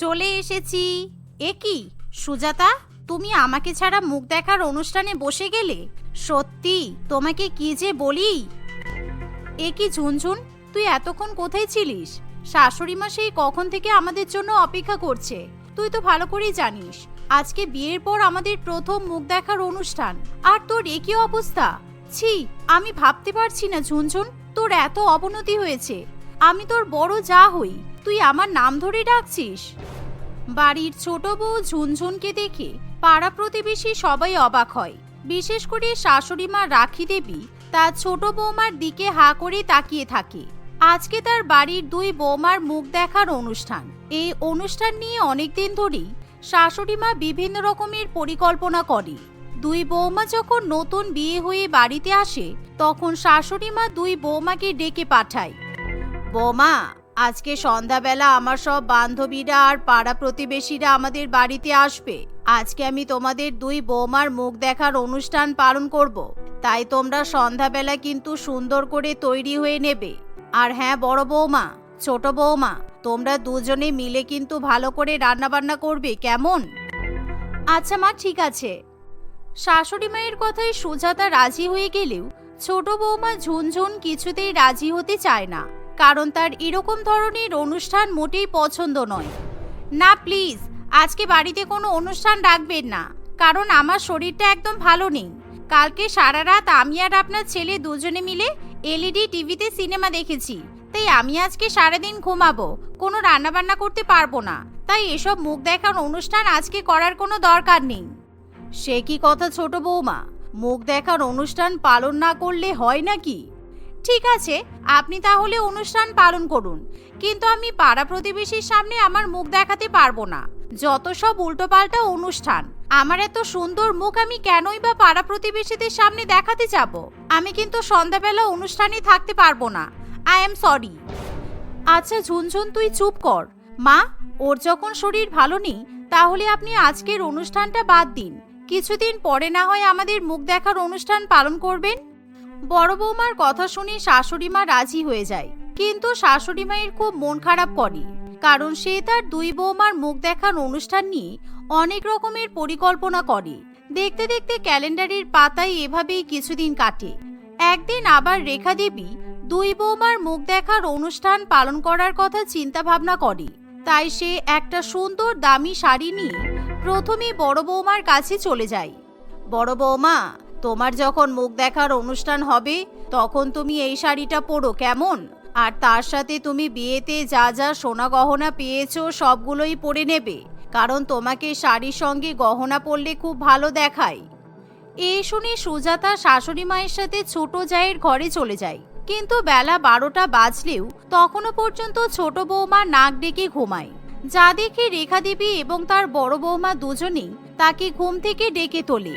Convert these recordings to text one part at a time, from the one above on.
চলে এসেছি। এ কি? সুজাতা, তুমি আমাকে ছাড়া মুখ দেখার অনুষ্ঠানে বসে গেলে? সত্যি, তোমাকে কি যে বলি? এ কি ঝুনঝুন, তুই এতক্ষণ কোথায় ছিলিস? শাশুড়ি মা সেই কখন থেকে আমাদের জন্য অপেক্ষা করছে? তুই তো ভালো করেই জানিস, আজকে বিয়ের পর আমাদের প্রথম মুখ দেখার অনুষ্ঠান। আর তোর এ কি অবস্থা? ছি, আমি ভাবতে পারছি না ঝুনঝুন, তোর এত অবনতি হয়েছে। আমি তোর বড় যা হই। তুই আমার নাম ধরে ডাকছিস? বাড়ির ছোট বউ ঝুনঝুনকে দেখে পাড়া প্রতিবেশী সবাই অবাক হয়। বিশেষ করে শাশুড়ি মা রাখি দেবী তার ছোট বৌমার দিকে হা করে তাকিয়ে থাকে। আজকে তার বাড়ির দুই বৌমার মুখ দেখার অনুষ্ঠান। এই অনুষ্ঠান নিয়ে অনেকদিন ধরেই শাশুড়ি মা বিভিন্ন রকমের পরিকল্পনা করে। দুই বৌমা যখন নতুন বিয়ে হয়ে বাড়িতে আসে, তখন শাশুড়ি মা দুই বৌমাকে ডেকে পাঠায়। বৌমা আজকে সন্ধ্যাবেলা আমার সব বান্ধবীরা আর পাড়া প্রতিবেশীরা আমাদের বাড়িতে আসবে। আজকে আমি তোমাদের দুই বৌমার মুখ দেখার অনুষ্ঠান পালন করব। তাই তোমরা সন্ধ্যাবেলা কিন্তু সুন্দর করে তৈরি হয়ে নেবে। আর হ্যাঁ বড় বৌমা, ছোট বৌমা, তোমরা দুজনে মিলে কিন্তু ভালো করে রান্নাবান্না করবে, কেমন? আচ্ছা মা, ঠিক আছে। শাশুড়ি মায়ের কথায় সুজাতা রাজি হয়ে গেলেও ছোট বৌমা ঝুনঝুন কিছুতেই রাজি হতে চায় না। কারণ তার এরকম ধরনের অনুষ্ঠান মোটেই পছন্দ নয়। না, প্লিজ, আজকে বাড়িতে কোনো অনুষ্ঠান রাখবেন না, কারণ আমার শরীরটা একদম ভালো নেই। কালকে সারা রাত আমি আর আপনার ছেলে দুজনে মিলে এলইডি, টিভিতে সিনেমা দেখেছি। তাই আমি আজকে সারাদিন ঘুমাবো, কোনো রান্নাবান্না করতে পারব না। তাই এসব মুখ দেখার অনুষ্ঠান আজকে করার কোনো দরকার নেই। সে কি কথা ছোট বৌমা? মুখ দেখার অনুষ্ঠান পালন না করলে হয় নাকি? ঠিক আছে, আপনি তাহলে অনুষ্ঠান পালন করুন। কিন্তু আমি পাড়া প্রতিবেশীর সামনে আমার মুখ দেখাতে পারব না। যত সব উল্টোপাল্টা অনুষ্ঠান, আমার এত সুন্দর মুখ আমি কেনই বা পাড়া প্রতিবেশীদের সামনে দেখাতে যাব? আমি কিন্তু সন্ধ্যাবেলা অনুষ্ঠানে থাকতে পারব না। আই এম সরি আচ্ছা ঝুনঝুন, তুই চুপ কর। মা, ওর যখন শরীর ভালো নেই, তাহলে আপনি আজকের অনুষ্ঠানটা বাদ দিন। কিছুদিন পরে না হয় আমাদের মুখ দেখার অনুষ্ঠান পালন করবেন? বড় বৌমার কথা শুনে শাশুড়ি মা রাজি হয়ে যায়। কিন্তু শাশুড়ি মায়ের খুব মন খারাপ করে, কারণ সে তার দুই বৌমার মুখ দেখার অনুষ্ঠান নিয়ে অনেক রকমের পরিকল্পনা করে। দেখতে দেখতে ক্যালেন্ডারের পাতায় এভাবেই কিছুদিন কাটে। একদিন আবার রেখা দেবী দুই বৌমার মুখ দেখার অনুষ্ঠান পালন করার কথা চিন্তা ভাবনা করে। তাই সে একটা সুন্দর দামি শাড়ি নিয়ে প্রথমে বড় বৌমার কাছে চলে যায়। বড় বৌমা তোমার যখন মুখ দেখার অনুষ্ঠান হবে, তখন তুমি এই শাড়িটা পরো, কেমন? আর তার সাথে তুমি বিয়েতে যা যা সোনা গহনা পেয়েছ, সবগুলোই পরে নেবে। কারণ তোমাকে শাড়ির সঙ্গে গহনা পরলে খুব ভালো দেখায়। এই শুনে সুজাতা শাশুড়ি মায়ের সাথে ছোট জায়ের ঘরে চলে যায়। কিন্তু বেলা বারোটা বাজলেও তখনও পর্যন্ত ছোট বৌমা নাক ডেকে ঘুমায়। যা দেখে রেখা দেবী এবং তার বড় বৌমা দুজনেই তাকে ঘুম থেকে ডেকে তোলে।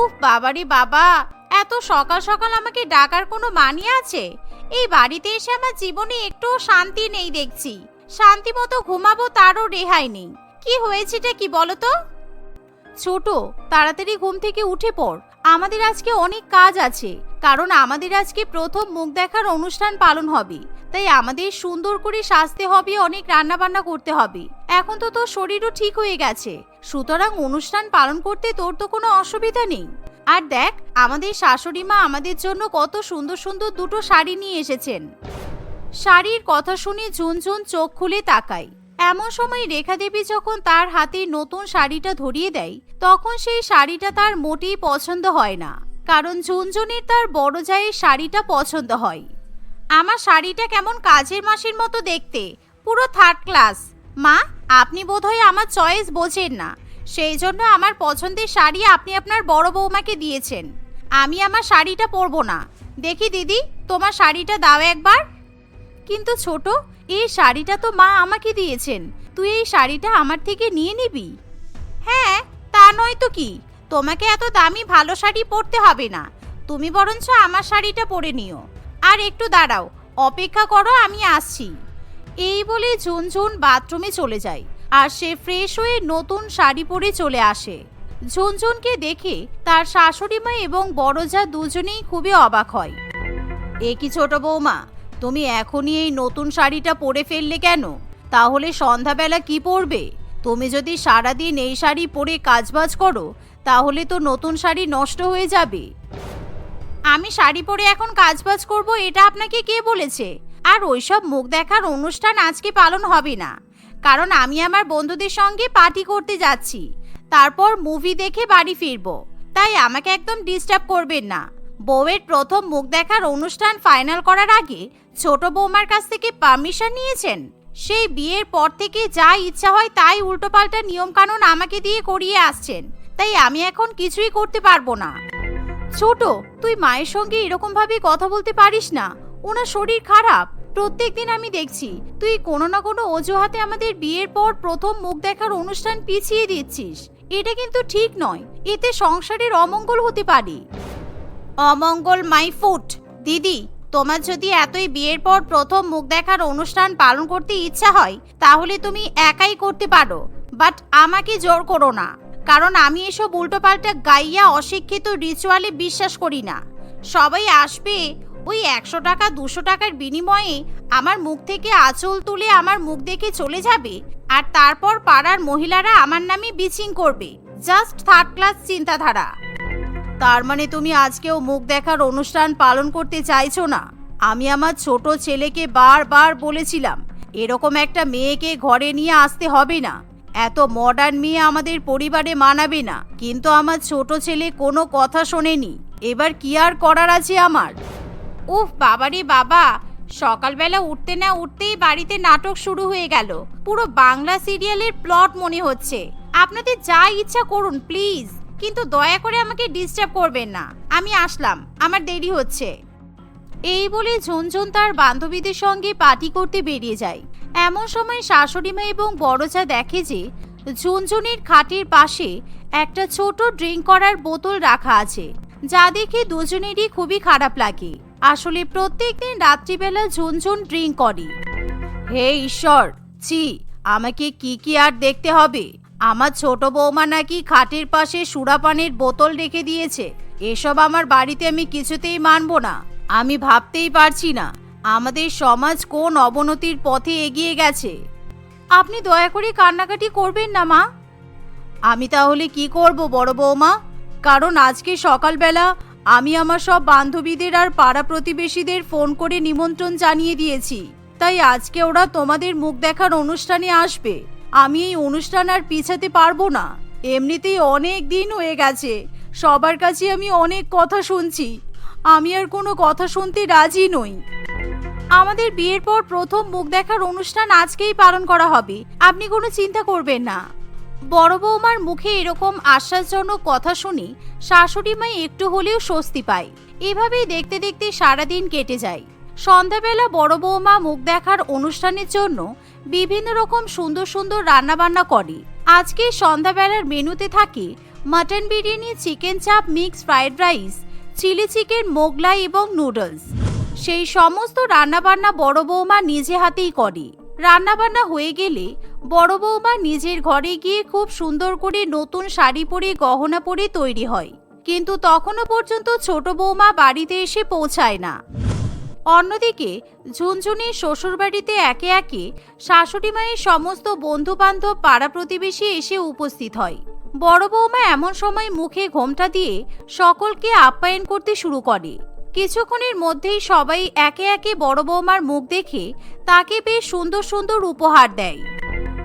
উফ, বাবারে বাবা, এত সকাল সকাল আমাকে ডাকার কোনো মানি আছে? এই বাড়িতে এসে আমার জীবনে একটু শান্তি নেই দেখছি। শান্তি মতো ঘুমাবো তারও রেহাই নেই। কি হয়েছেটা কি বলো তো? ছোট, তাড়াতাড়ি ঘুম থেকে উঠে পড়। আমাদের আজকে অনেক কাজ আছে, কারণ আমাদের আজকে প্রথম মুখ দেখার অনুষ্ঠান পালন হবে। তাই আমাদের সুন্দর করে সাজতে হবে, অনেক রান্না বান্না করতে হবে। এখন তো তোর শরীরও ঠিক হয়ে গেছে। সুতরাং অনুষ্ঠান পালন করতে তোর তো কোনো অসুবিধা নেই। আর দেখ, আমাদের শাশুড়ি মা আমাদের জন্য কত সুন্দর সুন্দর দুটো শাড়ি নিয়ে এসেছেন। শাড়ির কথা শুনে ঝুনঝুন চোখ খুলে তাকায়। এমন সময় রেখা দেবী যখন তার হাতে নতুন শাড়িটা ধরিয়ে দেয়, তখন সেই শাড়িটা তার মোটেই পছন্দ হয় না, কারণ ঝুনঝুনের তার বড় জায়ের শাড়িটা পছন্দ হয়। আমার শাড়িটা কেমন কাজের মাসির মতো দেখতে, পুরো থার্ড ক্লাস মা, আপনি বোধহয় আমার চয়েস বোঝেন না। সেই জন্য আমার পছন্দের শাড়ি আপনি আপনার বড় বৌমাকে দিয়েছেন। আমি আমার শাড়িটা পরবো না। দেখি দিদি, তোমার শাড়িটা দাও একবার। কিন্তু ছোট, এই শাড়িটা তো মা আমাকে দিয়েছেন। তুই এই শাড়িটা আমার থেকে নিয়ে নিবি? হ্যাঁ তা নয় তো কি? তোমাকে এত দামি ভালো শাড়ি পরতে হবে না। তুমি বরঞ্চ আমার শাড়িটা পরে নিও। আর একটু দাঁড়াও, অপেক্ষা করো, আমি আসছি। এই বলে ঝুনঝুন বাথরুমে চলে যায় আর সে ফ্রেশ হয়ে নতুন শাড়ি পরে চলে আসে। ঝুনঝুনকে দেখে তার শাশুড়ি মা এবং বড় যা দুজনেই খুবই অবাক হয়। এ কি ছোট বৌমা, তুমি এখনই এই নতুন শাড়িটা পরে ফেললে কেন? তাহলে সন্ধ্যাবেলা কি পরবে? তুমি যদি সারাদিন এই শাড়ি পরে কাজবাজ করো, তাহলে তো নতুন শাড়ি নষ্ট হয়ে যাবে। আমি শাড়ি পরে এখন কাজবাজ করব, এটা আপনাকে কে বলেছে? আর ওইসব মুখ দেখার অনুষ্ঠান আজকে পালন হবে না। কারণ আমি আমার বন্ধুদের সঙ্গে পার্টি করতে যাচ্ছি। তারপর মুভি দেখে বাড়ি ফিরবো। তাই আমাকে একদম ডিস্টার্ব করবেন না। বউয়ের প্রথম মুখ দেখার অনুষ্ঠান ফাইনাল করার আগে ছোট বৌমার কাছ থেকে পারমিশন নিয়েছেন? সেই বিয়ের পর থেকে যা ইচ্ছা হয় তাই উল্টোপাল্টা নিয়মকানুন আমাকে দিয়ে করিয়ে আসছেন। তাই আমি এখন কিছুই করতে পারব না। ছোট, তুই মায়ের সঙ্গে এরকম ভাবে কথা বলতে পারিস না। ওনার শরীর খারাপ। প্রত্যেক দিন আমি দেখছি। তুই কোনো না কোনো অজুহাতে আমাদের বিয়ের পর প্রথম মুখ দেখার অনুষ্ঠান পিছিয়ে দিচ্ছিস। এটা কিন্তু ঠিক নয়। এতে সংসারের অমঙ্গল হতে পারে। অমঙ্গল মাই ফুট। দিদি, তোমার যদি এতই বিয়ের পর প্রথম মুখ দেখার অনুষ্ঠান পালন করতে ইচ্ছা হয়, তাহলে তুমি একাই করতে পারো। বাট আমাকে জোর করো না। কারণ আমি এসব উল্টোপাল্টা গাইয়া অশিক্ষিত রিচুয়ালে বিশ্বাস করি না। সবাই আসবে ওই একশো টাকা, দুশো টাকার বিনিময়ে আমার মুখ থেকে আঁচল তুলে আমার মুখ দেখে চলে যাবে। আর তারপর পাড়ার মহিলারা আমার নামে বিচিং করবে। জাস্ট থার্ড ক্লাস চিন্তাধারা। তার মানে তুমি আজকেও মুখ দেখার অনুষ্ঠান পালন করতে চাইছো না? আমি আমার ছোট ছেলেকে বারবার বলেছিলাম, এরকম একটা মেয়েকে ঘরে নিয়ে আসতে হবে না। এত মডার্ন মেয়ে আমাদের পরিবারে মানাবে না। কিন্তু আমার ছোট ছেলে কোনো কথা শোনেনি। এবার কি আর করার আছে আমার? উফ বাবারে বাবা। সকালবেলা উঠতে না উঠতেই বাড়িতে নাটক শুরু হয়ে গেল। পুরো বাংলা সিরিয়ালের প্লট মনে হচ্ছে। আপনাদের যা ইচ্ছা করুন, প্লিজ। কিন্তু দয়া করে আমাকে ডিস্টার্ব করবেন না। আমি আসলাম, আমার দেরি হচ্ছে। এই বলে ঝুনঝুন তার বান্ধবীদের সঙ্গে পার্টি করতে বেরিয়ে যায়। এমন সময় শাশুড়িমা এবং বড়জা দেখে যে ঝুনঝুনির খাটের পাশে একটা ছোট ড্রিঙ্ক করার বোতল রাখা আছে। যা দেখে দুজনেরই খুবই খারাপ লাগে। আসলে প্রত্যেকদিন রাত্রিবেলা ঝুনঝুন ড্রিঙ্ক করে। হে ঈশ্বর, ছি, আমাকে কি কি আর দেখতে হবে? আমার ছোট বৌমা নাকি খাটের পাশে সুরাপানের বোতল রেখে দিয়েছে। এসব আমার বাড়িতে আমি কিছুতেই মানবো না। আমি ভাবতেই পারছি না, আমাদের সমাজ কোন অবনতির পথে এগিয়ে গেছে। আপনি দয়া করে কান্নাকাটি করবেন না, মা। আমি তাহলে কি করব, বড় বৌমা? কারণ আজকে সকালবেলা আমি আমার সব বান্ধবীদের আর পাড়া প্রতিবেশীদের ফোন করে নিমন্ত্রণ জানিয়ে দিয়েছি। তাই আজকে ওরা তোমাদের মুখ দেখার অনুষ্ঠানে আসবে। আমি এই অনুষ্ঠান আর পিছাতে পারব না। এমনিতেই অনেক দিন হয়ে গেছে। সবার কাছে আমি অনেক কথা শুনছি। আমি আর কোনো কথা শুনতে রাজি নই। আমাদের বিয়ের পর প্রথম মুখ দেখার অনুষ্ঠান আজকেই পালন করা হবে। আপনি কোনো চিন্তা করবেন না। বড় বৌমার মুখে এরকম আশ্বাসজনক কথা শুনে শাশুড়ি মাই একটু হলেও স্বস্তি পায়। এভাবেই দেখতে দেখতে সারাদিন কেটে যায়। সন্ধ্যাবেলা বড় বৌমা মুখ দেখার অনুষ্ঠানের জন্য বিভিন্ন রকম সুন্দর সুন্দর রান্নাবান্না করে। আজকে সন্ধ্যাবেলার মেনুতে থাকে mutton biryani, chicken chaap, mix fried rice, chilli chicken, Mughlai এবং নুডলস। সেই সমস্ত রান্নাবান্না বড় বৌমা নিজে হাতেই করে। রান্নাবান্না হয়ে গেলে বড় বৌমা নিজের ঘরে গিয়ে খুব সুন্দর করে নতুন শাড়ি পরে, গহনা পরে তৈরি হয়। কিন্তু তখনও পর্যন্ত ছোট বৌমা বাড়িতে এসে পৌঁছায় না। অন্যদিকে ঝুনঝুনির শ্বশুরবাড়িতে একে একে শাশুড়ি মায়ের সমস্ত বন্ধু বান্ধব পাড়া প্রতিবেশী এসে উপস্থিত হয়। বড় বৌমা এমন সময় মুখে ঘোমটা দিয়ে সকলকে আপ্যায়ন করতে শুরু করে। কিছুক্ষণের মধ্যেই সবাই একে একে বড় বৌমার মুখ দেখে তাকে বেশ সুন্দর সুন্দর উপহার দেয়।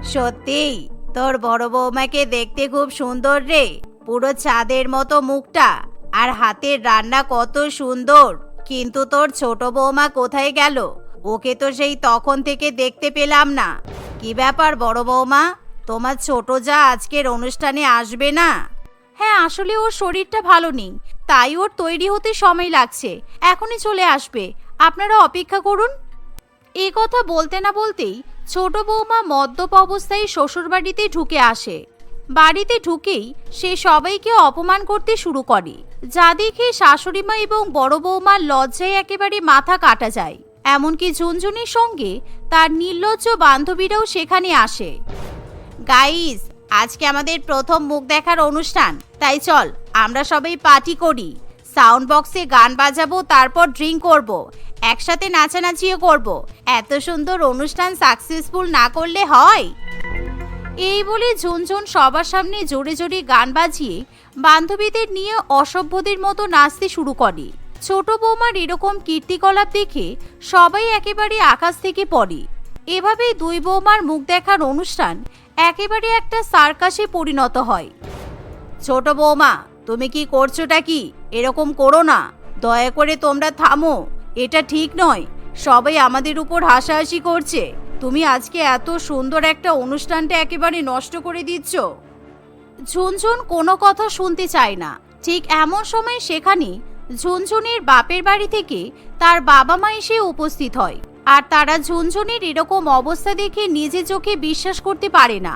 সত্যিই তোর বড় বৌমাকে দেখতে খুব সুন্দর রে। পুরো চাঁদের মতো মুখটা আর হাতের রান্না কত সুন্দর। কিন্তু তোর ছোট বৌমা কোথায় গেল? ওকে তো সেই তখন থেকে দেখতে পেলাম না। কি ব্যাপার বড় বৌমা? তোমার ছোট যা আজকের অনুষ্ঠানে আসবে না? হ্যাঁ আসলে ওর শরীরটা ভালো নেই। তাই ওর তৈরি হতে সময় লাগছে। এখনই চলে আসবে। আপনারা অপেক্ষা করুন। এই কথা বলতে না বলতেই ছোট বৌমা মদ্যপ অবস্থায় শ্বশুরবাড়িতে ঢুকে আসে। বাড়িতে ঢুকেই সে সবাইকে অপমান করতে শুরু করে। যা দেখে শাশুড়িমা এবং বড় বৌমার লজ্জায় একেবারে মাথা কাটা যায়। এমনকি ঝুনঝুনির সঙ্গে তার নির্লজ্জ বান্ধবীরাও সেখানে আসে। গাইস আজকে আমাদের প্রথম মুখ দেখার অনুষ্ঠান। তাই চল, আমরা সবাই পার্টি করি। সাউন্ড বক্সে গান বাজাবো, তারপর ড্রিঙ্ক করব। একসাথে নাচানাচিও করব। এত সুন্দর অনুষ্ঠান সাকসেসফুল না করলে হয়? এই বলে ঝুনঝুন সবার সামনে জোরে জোরে গান বাজিয়ে বান্ধবীদের নিয়ে অসভ্যদের মতো নাচতে শুরু করে। ছোট বৌমার এরকম কীর্তিকলাপ দেখে সবাই একেবারে আকাশ থেকে পড়ে। এভাবেই দুই বৌমার মুখ দেখার অনুষ্ঠান একেবারে একটা সার্কাসে পরিণত হয়। ছোট বৌমা, তুমি কি করছোটা কি? এরকম করো না। দয়া করে তোমরা থামো। এটা ঠিক নয়। সবাই আমাদের উপর হাসাহাসি করছে। তুমি আজকে এত সুন্দর একটা অনুষ্ঠানটা একেবারে নষ্ট করে দিচ্ছ। ঝুনঝুন কোনো কথা শুনতে চায় না। ঠিক এমন সময় সেখানে ঝুনঝুনের বাপের বাড়ি থেকে তার বাবা মা এসে উপস্থিত হয়। আর তারা ঝুনঝুনির এরকম অবস্থা দেখে নিজে চোখে বিশ্বাস করতে পারে না।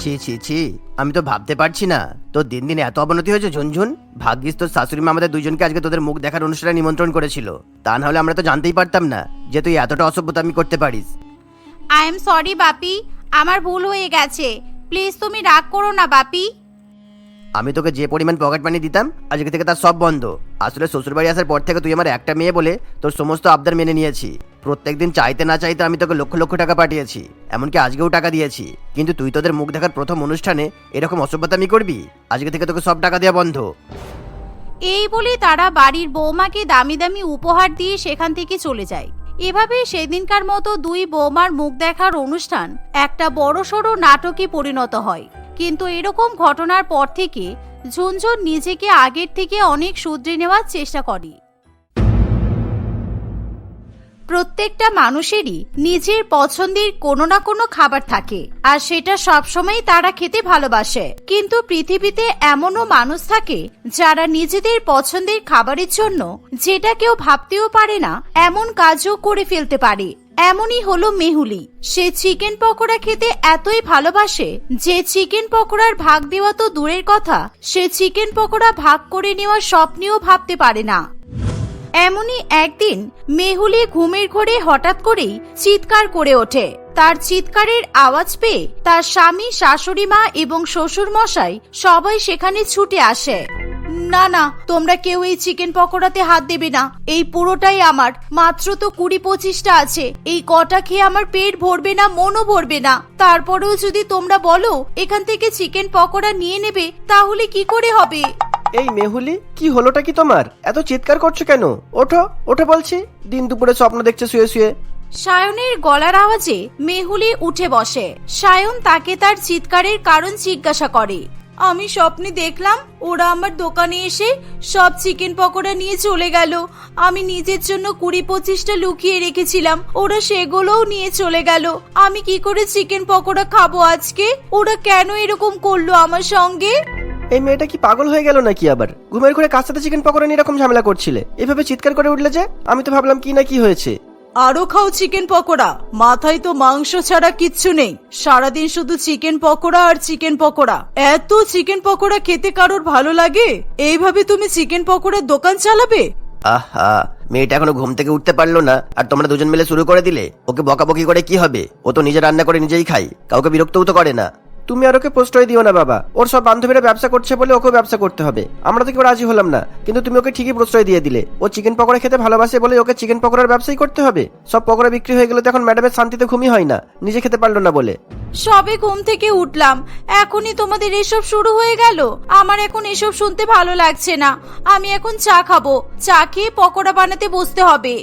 ছি ছি ছি আমি তো ভাবতে পারছি না। তোর দিন দিন এত অবনতি হয়েছে ঝুনঝুন? ভাগ্যিস তোর শাশুড়ি মা আমাদের দুজনকে আজকে তোদের মুখ দেখার অনুষ্ঠানে নিমন্ত্রণ করেছিল। তা না হলে আমরা তো জানতেই পারতাম না যে তুই এতটা অসভ্যতা আমি করতে পারিস। আই এম সরি বাপি। আমার ভুল হয়ে গেছে। প্লিজ তুমি রাগ করো না বাপি। আমি তোকে যে পরিমাণ পকেট মানি দিতাম, আজকে থেকে তার সব বন্ধ। আসলে শ্বশুরবাড়ি আসার পর থেকে তুই আমার একটা মেয়ে বলে তোর সমস্ত আবদার মেনে নিয়েছি। প্রত্যেকদিন চাইতে না চাইতে আমি তোকে লক্ষ লক্ষ টাকা পাঠিয়েছি, এমনকি আজকেও টাকা দিয়েছি। কিন্তু তুই তোদের মুখ দেখার প্রথম অনুষ্ঠানে এরকম অসভ্যতামি করবি? আজকে থেকে তোকে সব টাকা দেওয়া বন্ধ। এই বলে তারা বাড়ির বৌমাকে দামি দামি উপহার দিয়ে সেখান থেকে চলে যায়। এভাবে সেদিনকার মতো দুই বৌমার মুখ দেখার অনুষ্ঠান একটা বড়সড় নাটকে পরিণত হয়। কিন্তু এরকম ঘটনার পর থেকে ঝুনঝুন নিজেকে আগের থেকে অনেক শুধরে নেওয়ার চেষ্টা করে। প্রত্যেকটা মানুষেরই নিজের পছন্দের কোনো না কোনো খাবার থাকে, আর সেটা সবসময় তারা খেতে ভালোবাসে। কিন্তু পৃথিবীতে এমনও মানুষ থাকে যারা নিজেদের পছন্দের খাবারের জন্য যেটা কেউ ভাবতেও পারে না, এমন কাজও করে ফেলতে পারে। এমনই হলো মেহুলি। সে চিকেন পকোড়া খেতে এতই ভালোবাসে যে চিকেন পকোড়ার ভাগ দেওয়া তো দূরের কথা, সে চিকেন পকোড়া ভাগ করে নেওয়ার স্বপ্নেও ভাবতে পারে না। এমনই একদিন মেহুলি ঘুমের ঘোরে হঠাৎ করেই চিৎকার করে ওঠে। তার চিৎকারের আওয়াজ পেয়ে তার স্বামী, শাশুড়ি মা এবং শ্বশুর মশাই সবাই সেখানে ছুটে আসে। না না তোমরা কেউ এই চিকেন পকোড়াতে হাত দেবে না। এই পুরোটাই আমার। মাত্র তো কুড়ি পঁচিশটা আছে। এই কটা খেয়ে আমার পেট ভরবে না মনও ভরবে না। তারপরেও যদি তোমরা বলো এখান থেকে চিকেন পকোড়া নিয়ে নেবে তাহলে কি করে হবে? এই মেহুলি কি হলোটা কি তোমার? এত চিৎকার করছ কেন? ওঠো ওঠো বলছি। দিন দুপুরে স্বপ্ন দেখছে শুয়ে শুয়ে। সায়নের গলার আওয়াজে মেহুলি উঠে বসে। সায়ন তাকে তার চিৎকারের কারণ জিজ্ঞাসা করে। আমি স্বপ্নে দেখলাম, ওরা আমার দোকানে এসে সব চিকেন পকোড়া নিয়ে চলে গেল। আমি নিজের জন্য কুড়ি পঁচিশটা লুকিয়ে রেখেছিলাম, ওরা সেগুলোও নিয়ে চলে গেল। আমি কি করে চিকেন পকোড়া খাব আজকে? ওরা কেন এরকম করল আমার সঙ্গে? এই মেয়েটা কি পাগল হয়ে গেল নাকি আবার? ঘুমের ঘরে সাথে চিকেন পকোড়া নিয়ে এরকম ঝামেলা করছিলে? এভাবে চিৎকার করে উঠলে যে? আমি তো ভাবলাম কি না কি হয়েছে। আরও খাও চিকেন পকোড়া। মাথায় তো মাংস ছাড়া কিচ্ছু নেই। সারাদিন শুধু চিকেন পকোড়া আর চিকেন পকোড়া। এত চিকেন পকোড়া খেতে কারোর ভালো লাগে? এইভাবে তুমি চিকেন পকোড়ার দোকান চালাবে? আহা, মেয়েটা এখনও ঘুম থেকে উঠতে পারল না। আর তোমরা দুজন মিলে শুরু করে দিলে? ওকে বকাবকি করে কি হবে? ও তো নিজে রান্না করে নিজেই খাই কাউকে বিরক্তও তো করে না। তুমি আর ওকে প্রশ্রয় দিও না, বাবা। ওর সব বান্ধবীরা ব্যবসা করছে বলে ওকেও ব্যবসা করতে হবে। আমরা তো কেউ রাজি হলাম না, কিন্তু তুমি ওকে ঠিকই প্রশ্রয় দিয়ে দিলে। ও চিকেন পকোড়া খেতে ভালোবাসে বলে ওকে চিকেন পকোড়ার ব্যবসাই করতে হবে। সব পকোড়া বিক্রি হয়ে গেলে তো এখন ম্যাডামের শান্তিতে ঘুমই হয় না, নিজে খেতে পারল না বলে। সবে ঘুম থেকে উঠলাম। এখনই তোমাদের এসব শুরু হয়ে গেল। আমার এখন এসব শুনতে ভালো লাগছে না। আমি এখন চা খাব। চা খেয়ে পকোড়া বানাতে বসতে হবে।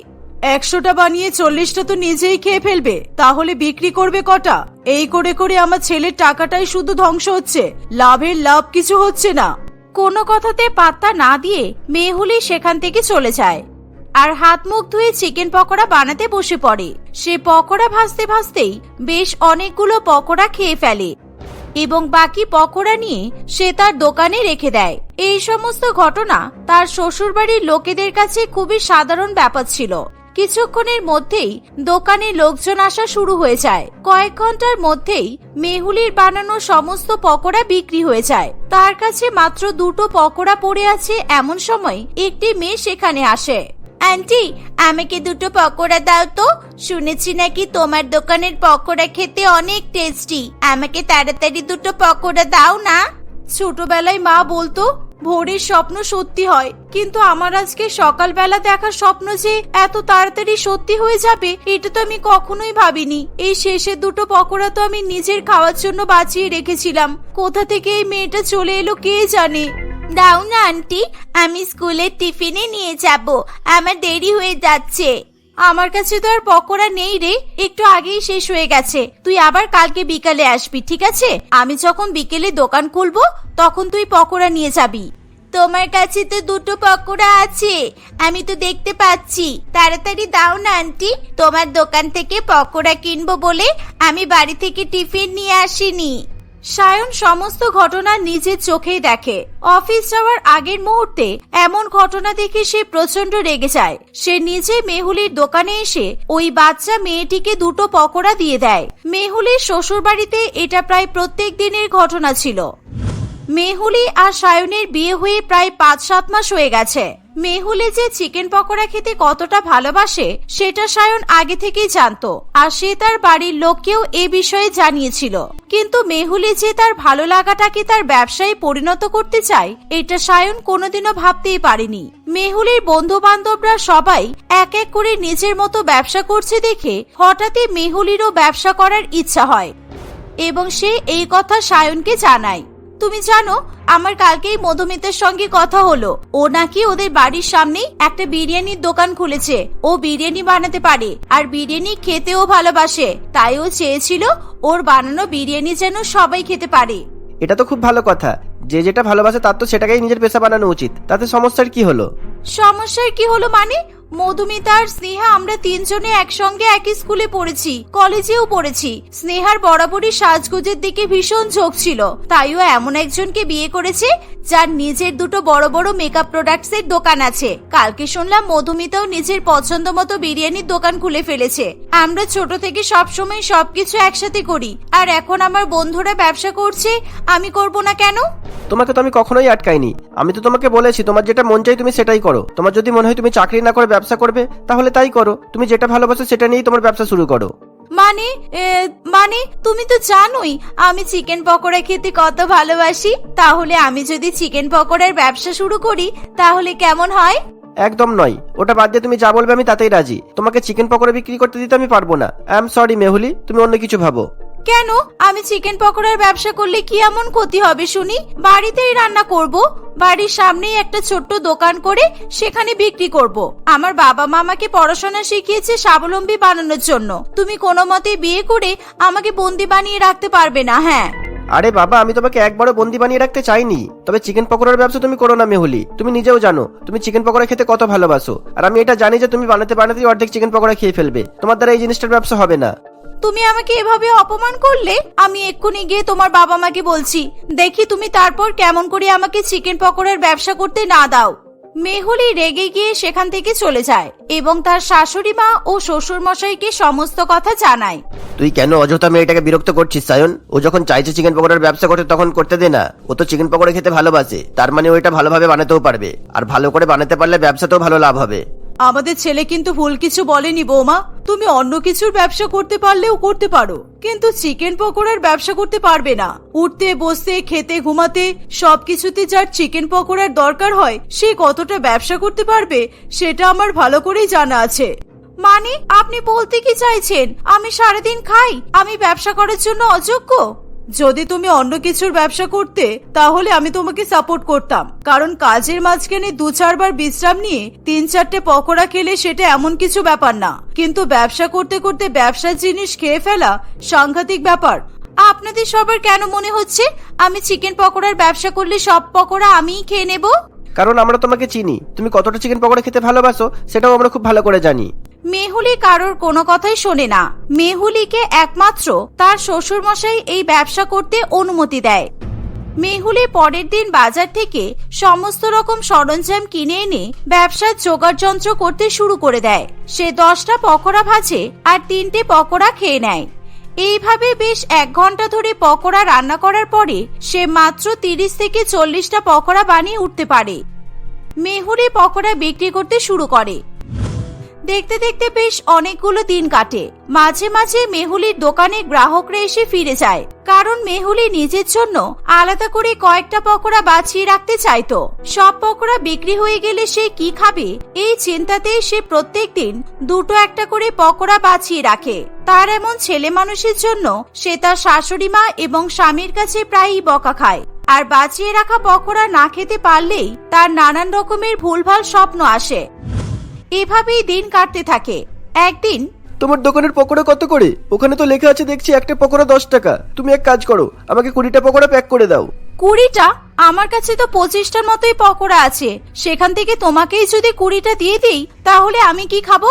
একশোটা বানিয়ে চল্লিশটা তো নিজেই খেয়ে ফেলবে। তাহলে বিক্রি করবে কটা? এই করে করে আমার ছেলের টাকাটাই শুধু ধ্বংস হচ্ছে। লাভের লাভ কিছু হচ্ছে না। কোনো কথাতে পাত্তা না দিয়ে মেহুলি সেখান থেকে চলে যায়। আর হাত মুখ ধুয়ে চিকেন পকোড়া বানাতে বসে পড়ে। সে পকোড়া ভাজতে ভাজতেই বেশ অনেকগুলো পকোড়া খেয়ে ফেলে। এবং বাকি পকোড়া নিয়ে সে তার দোকানে রেখে দেয়। এই সমস্ত ঘটনা তার শ্বশুরবাড়ির লোকেদের কাছে খুবই সাধারণ ব্যাপার ছিল। কিছুক্ষণের মধ্যেই দোকানে লোকজন আসা শুরু হয়ে যায়। কয়েক ঘণ্টার মধ্যেই মেহুলির বানানো সমস্ত পকোড়া বিক্রি হয়ে যায়। তার কাছে মাত্র দুটো পকোড়া পড়ে আছে এমন সময় একটি মেয়ে সেখানে আসে। আন্টি, আমাকে দুটো পকোড়া দাও তো। শুনেছি নাকি তোমার দোকানের পকোড়া খেতে অনেক টেস্টি। আমাকে তাড়াতাড়ি দুটো পকোড়া দাও না। ছোটবেলায় মা বলতো ভোরের স্বপ্ন সত্যি হয়। কিন্তু আমার আজকে সকালবেলা দেখা স্বপ্ন যে এত তাড়াতাড়ি সত্যি হয়ে যাবে, এটা তো আমি কখনোই ভাবিনি। এই শেষের দুটো পকোড়া তো আমি নিজের খাওয়ার জন্য বাঁচিয়ে রেখেছিলাম। কোথা থেকে এই মেয়েটা চলে এলো কে জানে? দাও না, আন্টি। আমি স্কুলের টিফিনে নিয়ে যাব। আমার দেরি হয়ে যাচ্ছে। আমার কাছে তো আর পকোড়া নেই রে, একটু আগেই শেষ হয়ে গেছে। তুই আবার কালকে বিকালে আসবি, ঠিক আছে? আমি যখন বিকেলে দোকান খুলবো, তখন তুই পকোড়া নিয়ে যাবি। তোমার কাছে তো দুটো পকোড়া আছে, আমি তো দেখতে পাচ্ছি। তাড়াতাড়ি দাও না, আন্টি। তোমার দোকান থেকে পকোড়া কিনবো বলে আমি বাড়ি থেকে টিফিন নিয়ে আসিনি। সায়ন সমস্ত ঘটনা নিজের চোখেই দেখে। অফিস যাওয়ার আগের মুহূর্তে এমন ঘটনা দেখে সে প্রচণ্ড রেগে যায়। সে নিজে মেহুলির দোকানে এসে ওই বাচ্চা মেয়েটিকে দুটো পকোড়া দিয়ে দেয়। মেহুলির শ্বশুর বাড়িতে এটা প্রায় প্রত্যেক দিনের ঘটনা ছিল। মেহুলি আর সায়নের বিয়ে হয়ে প্রায় পাঁচ, সাত মাস হয়ে গেছে। মেহুলি যে চিকেন পকোড়া খেতে কতটা ভালোবাসে, সেটা সায়ন আগে থেকেই জানতো, আর সে তার বাড়ির লোককেও এ বিষয়ে জানিয়েছিল। কিন্তু মেহুলি যে তার ভালো লাগাটাকে তার ব্যবসায় পরিণত করতে চায়, এটা সায়ন কোনোদিনও ভাবতেই পারেনি। মেহুলির বন্ধু বান্ধবরা সবাই এক এক করে নিজের মতো ব্যবসা করছে দেখে হঠাৎই মেহুলিরও ব্যবসা করার ইচ্ছা হয়। এবং সে এই কথা সায়নকে জানায়। তুমি জানো আমার কালকেই মধুমিতার সঙ্গে কথা হলো। ও নাকি ওদের বাড়ির সামনেই একটা বিরিয়ানির দোকান খুলেছে। ও বিরিয়ানি বানাতে পারে আর বিরিয়ানি খেতেও ভালোবাসে। তাই ও চেয়েছিল ওর বানানো বিরিয়ানি যেন সবাই খেতে পারে। এটা তো খুব ভালো কথা। যে যেটা ভালোবাসে তার তো সেটাকেই নিজের পেশা বানানো উচিত। তাতে সমস্যার কি হলো? সমস্যার কি হলো মানে? মধুমিতা আর স্নেহা, আমরা তিনজনে একসঙ্গে একই স্কুলে পড়েছি, কলেজেও পড়েছি। স্নেহার বরাবরই সাজগোজের দিকে ভীষণ ঝোঁক ছিল। তাইও এমন একজনকে বিয়ে করেছে, যার নিজের দুটো বড় বড় মেকআপ প্রোডাক্টস এর দোকান আছে। কালকে শুনলাম মধুমিতাও নিজের পছন্দ মতো বিরিয়ানির দোকান খুলে ফেলেছে। আমরা ছোট থেকে সবসময় সবকিছু একসাথে করি। আর এখন আমার বন্ধুরা ব্যবসা করছে, আমি করব না কেন? তোমাকে তো আমি কখনোই আটকাইনি। আমি তো তোমাকে বলেছি তোমার যেটা মন চাই তুমি সেটাই করো। তোমার যদি মনে হয় তুমি চাকরি না করে ব্যবসা করবে তাহলে তাই করো। তুমি যেটা ভালোবাসো সেটা নিয়েই তোমার ব্যবসা শুরু করো। মানে এ, মানে তুমি তো জানোই আমি চিকেন পকোড়া খেতে কত ভালোবাসি। তাহলে আমি যদি চিকেন পকোড়ার ব্যবসা শুরু করি তাহলে কেমন হয়? একদম নয়। ওটা বাদ দিয়ে তুমি যা বলবে আমি তাতেই রাজি। তোমাকে চিকেন পকোড়া বিক্রি করতে দিতে আমি পারব না। আই এম সরি মেহুলি তুমি অন্য কিছু ভাবো। কেন? আমি চিকেন পকোড়ার ব্যবসা করলে কি এমন ক্ষতি হবে শুনি? বাড়িতেই রান্না করব, বাড়ির সামনেই একটা ছোট্ট দোকান করে সেখানে বিক্রি করব। আমার বাবা মা আমাকে পড়াশোনা শিখিয়েছে স্বাবলম্বী বানানোর জন্য। তুমি কোনো মতে বিয়ে করে আমাকে বন্দি বানিয়ে রাখতে পারবে না হ্যাঁ। আরে বাবা, আমি তোমাকে একবারও বন্দি বানিয়ে রাখতে চাইনি। তবে চিকেন পকোড়ার ব্যবসা তুমি করো না, মেহুলি। তুমি নিজেও জানো, তুমি চিকেন পকোড়া খেতে কত ভালোবাসো। আর আমি এটা জানি যে তুমি বানাতে বানাতেই অর্ধেক চিকেন পকোড়া খেয়ে ফেলবে। তোমার দ্বারা এই জিনিসটার ব্যবসা হবে না। তুমি আমাকে এভাবে অপমান করলে? আমি এক্ষুনি গিয়ে তোমার বাবা মাকে বলছি। দেখি তুমি তারপর কেমন করে আমাকে চিকেন পকোড়ার ব্যবসা করতে না দাও। মেহুলি রেগে গিয়ে সেখান থেকে চলে যায় এবং তার শাশুড়ি মা ও শ্বশুর মশাইকে সমস্ত কথা জানায়। তুই কেন অযথা মেয়েটাকে বিরক্ত করছিস, সায়ন? ও যখন চাইছে চিকেন পকোড়ার ব্যবসা করতে তখন করতে দে না। ও তো চিকেন পকোড়া খেতে ভালোবাসে। তার মানে ও এটা ভালোভাবে বানাতেও পারবে। আর ভালো করে বানাতে পারলে ব্যবসাতেও ভালো লাভ হবে। আমাদের ছেলে কিন্তু ভুল কিছু বলেনি বৌমা। তুমি অন্য কিছুর ব্যবসা করতে পারলেও করতে পারো। কিন্তু চিকেন পকোড়ার ব্যবসা করতে পারবে না। উঠতে, বসতে, খেতে, ঘুমাতে, সবকিছুতে যার চিকেন পকোড়ার দরকার হয়, সে কতটা ব্যবসা করতে পারবে, সেটা আমার ভালো করেই জানা আছে। মানে আপনি বলতে কি চাইছেন? আমি সারাদিন খাই? আমি ব্যবসা করার জন্য অযোগ্য? যদি তুমি অন্য কিছুর ব্যবসা করতে, তাহলে আমি তোমাকে সাপোর্ট করতাম। কারণ কাজের মাঝখানে দু চারবার বিশ্রাম নিয়ে তিন চারটে পকোড়া খেলে সেটা এমন কিছু ব্যাপার না। কিন্তু ব্যবসা করতে করতে ব্যবসার জিনিস খেয়ে ফেলা সাংঘাতিক ব্যাপার। আপনাদের সবার কেন মনে হচ্ছে আমি চিকেন পকোড়ার ব্যবসা করলে সব পকোড়া আমিই খেয়ে নেব? কারণ আমরা তোমাকে চিনি। তুমি কতটা চিকেন পকোড়া খেতে ভালোবাসো, সেটাও আমরা খুব ভালো করে জানি। মেহুলি কারোর কোনো কথাই শোনে না। মেহুলিকে একমাত্র তার শ্বশুর মশাই এই ব্যবসা করতে অনুমতি দেয়। মেহুলি পরের দিন বাজার থেকে সমস্ত রকম সরঞ্জাম কিনে এনে ব্যবসার জোগাড় যন্ত্র করতে শুরু করে দেয়। সে দশটা পকোড়া ভাজে আর তিনটে পকোড়া খেয়ে নেয়। এইভাবে বেশ এক ঘণ্টা ধরে পকোড়া রান্না করার পরে সে মাত্র তিরিশ থেকে চল্লিশটা পকোড়া বানিয়ে উঠতে পারে। মেহুলি পকোড়া বিক্রি করতে শুরু করে। দেখতে দেখতে বেশ অনেকগুলো দিন কাটে। মাঝে মাঝে মেহুলির দোকানে গ্রাহকরা এসে ফিরে যায়। কারণ মেহুলি নিজের জন্য আলাদা করে কয়েকটা পকোড়া বাঁচিয়ে রাখতে চাইতো। সব পকোড়া বিক্রি হয়ে গেলে সে কি খাবে, এই চিন্তাতেই সে প্রত্যেক দিন দুটো একটা করে পকোড়া বাঁচিয়ে রাখে। তার এমন ছেলে মানুষের জন্য সে তার শাশুড়ি মা এবং স্বামীর কাছে প্রায়ই বকা খায়। আর বাঁচিয়ে রাখা পকোড়া না খেতে পারলেই তার নানান রকমের ভুলভাল স্বপ্ন আসে। এভাবেই দিন কাটতে থাকে। একদিন তোমার দোকানের পকোড়া কত করে? ওখানে তো লেখা আছে দেখছি একটা পকোড়া দশ টাকা। তুমি এক কাজ করো আমাকে কুড়িটা পকোড়া প্যাক করে দাও। কুড়িটা? আমার কাছে তো পঁচিশটার মতোই পকোড়া আছে। সেখান থেকে তোমাকেই যদি কুড়িটা দিয়ে দিই তাহলে আমি কি খাব?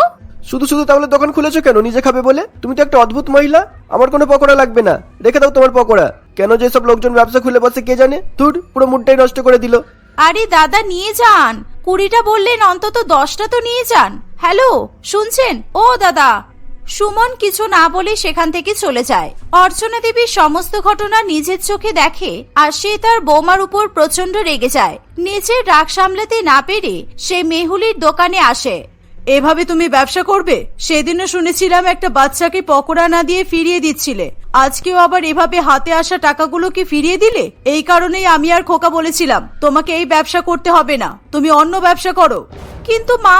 শুধু শুধু তাহলে দোকান খুলেছো কেন? নিজে খাবে বলে? তুমি তো একটা অদ্ভুত মহিলা। আমার কোনো পকোড়া লাগবে না। রেখে দাও তোমার পকোড়া। কেন যে সব লোকজন ব্যবসা খুলে বসে কে জানে? ধুর পুরো মুডটাই নষ্ট করে দিল। আরে দাদা, নিয়ে যান। কুড়িটা বললেন, অন্তত দশটা তো নিয়ে যান। হ্যালো, শুনছেন? ও দাদা। সুমন কিছু না বলে সেখান থেকে চলে যায়। অর্চনা দেবীর সমস্ত ঘটনা নিজের চোখে দেখে আর সে তার বৌমার উপর প্রচণ্ড রেগে যায়। নিজের রাগ সামলাতে না পেরে সে মেহুলির দোকানে আসে। এভাবে তুমি ব্যবসা করবে? সেদিনও শুনেছিলাম একটা বাচ্চাকে পকোড়া না দিয়ে ফিরিয়ে দিচ্ছিলে। আজকেও আবার এভাবে হাতে আসা টাকাগুলো কি ফিরিয়ে দিলে? এই কারণেই আমি আর খোকা বলেছিলাম, তোমাকে এই ব্যবসা করতে হবে না, তুমি অন্য ব্যবসা করো। কিন্তু মা,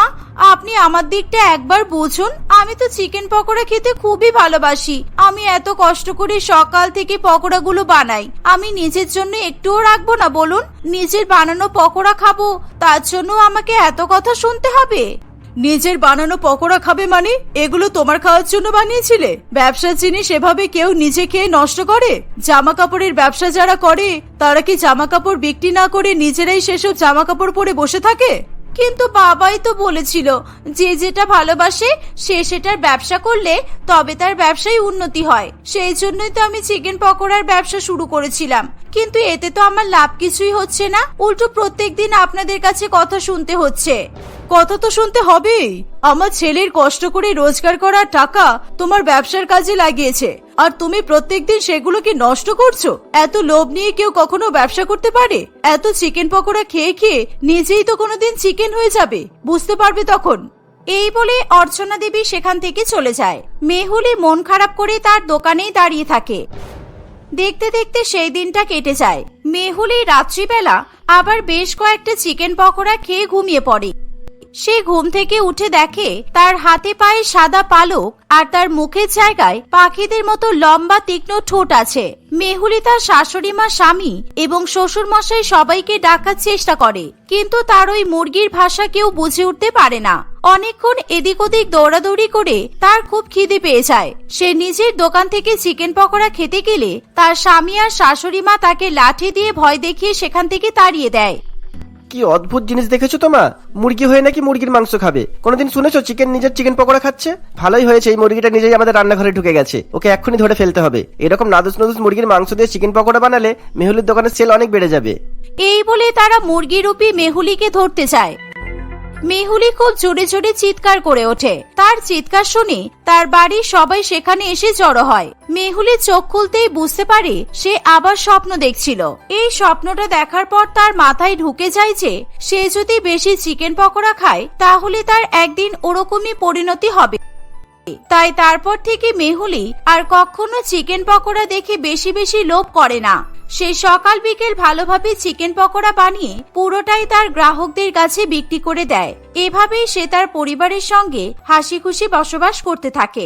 আপনি আমার দিকটা একবার বুঝুন, আমি তো চিকেন পকোড়া খেতে খুবই ভালোবাসি। আমি এত কষ্ট করে সকাল থেকে পকোড়াগুলো বানাই, আমি নিজের জন্য একটুও রাখব না, বলুন? নিজের বানানো পকোড়া খাব, তার জন্য আমাকে এত কথা শুনতে হবে। নিজের বানানো পকোড়া খাবে মানে? এগুলো তোমার খাওয়ার জন্য বানিয়েছিলে? ব্যবসার জিনিস এভাবে কেউ নিজে খেয়ে নষ্ট করে? জামা কাপড়ের ব্যবসা যারা করে, তারা কি জামা কাপড় বিক্রি না করে নিজেরাই সেসব জামা কাপড় পরে বসে থাকে? কিন্তু বাবাই তো বলেছিল, যে যেটা ভালোবাসে, সে সেটার ব্যবসা করলে তবে তার ব্যবসায় উন্নতি হয়। সেই জন্যই তো আমি চিকেন পকোড়ার ব্যবসা শুরু করেছিলাম। কিন্তু এতে তো আমার লাভ কিছুই হচ্ছে না। উল্টো প্রত্যেক দিন আপনাদের কাছে কথা শুনতে হচ্ছে। কথা তো শুনতে হবেই। আমার ছেলের কষ্ট করে রোজগার করা টাকা তোমার ব্যবসার কাজে লাগিয়েছে। আর তুমি প্রত্যেকদিন সেগুলোকে নষ্ট করছ? এত লোভ নিয়ে কেউ কখনো ব্যবসা করতে পারে? এত চিকেন পকোড়া খেয়ে খেয়ে নিজেই তো কোনোদিন চিকেন হয়ে যাবে। বুঝতে পারবে তখন। এই বলে অর্চনা দেবী সেখান থেকে চলে যায়। মেহুলি মন খারাপ করে তার দোকানেই দাঁড়িয়ে থাকে। দেখতে দেখতে সেই দিনটা কেটে যায়। মেহুলি রাত্রিবেলা আবার বেশ কয়েকটা চিকেন পকোড়া খেয়ে ঘুমিয়ে পড়ে। সে ঘুম থেকে উঠে দেখে তার হাতে পায়ে সাদা পালক আর তার মুখের জায়গায় পাখিদের মতো লম্বা তীক্ষ্ণ ঠোঁট আছে। মেহুলি তার শাশুড়ি মা, স্বামী এবং শ্বশুর মশাই সবাইকে ডাকার চেষ্টা করে, কিন্তু তার ওই মুরগির ভাষা কেউ বুঝে উঠতে পারে না। অনেকক্ষণ এদিক ওদিক দৌড়াদৌড়ি করে তার খুব খিদে পেয়ে যায়। সে নিজের দোকান থেকে চিকেন পকোড়া খেতে গেলে তার স্বামী আর শাশুড়ি মা তাকে লাঠি দিয়ে ভয় দেখিয়ে সেখান থেকে তাড়িয়ে দেয়। কি অদ্ভুত জিনিস দেখেছ তো মা মুরগি হয়ে নাকি মুরগির মাংস খাবে? কোনোদিন শুনেছো চিকেন নিজের চিকেন পকোড়া খাচ্ছে? ভালোই হয়েছে, এই মুরগিটা নিজেই আমাদের রান্নাঘরে ঢুকে গেছে। ওকে এক্ষুনি ধরে ফেলতে হবে। এরকম নাদুস নাদুস মুরগির মাংস দিয়ে চিকেন পকোড়া বানালে মেহুলির দোকানের সেল অনেক বেড়ে যাবে। এই বলে তারা মুরগি রূপী মেহুলিকে ধরতে যায়। মেহুলি খুব জোরে জোরে চিৎকার করে ওঠে। তার চিৎকার শুনে তার বাড়ির সবাই সেখানে এসে জড়ো হয়। মেহুলি চোখ খুলতেই বুঝতে পারে সে আবার স্বপ্ন দেখছিল। এই স্বপ্নটা দেখার পর তার মাথায় ঢুকে যায় যে, সে যদি বেশি চিকেন পকোড়া খায়, তাহলে তার একদিন ওরকমই পরিণতি হবে। তাই তারপর থেকে মেহুলি আর কখনো চিকেন পকোড়া দেখে বেশি বেশি লোভ করে না। সে সকাল বিকেল ভালোভাবে চিকেন পকোড়া বানিয়ে পুরোটাই তার গ্রাহকদের কাছে বিক্রি করে দেয়। এভাবেই সে তার পরিবারের সঙ্গে হাসি খুশি বসবাস করতে থাকে।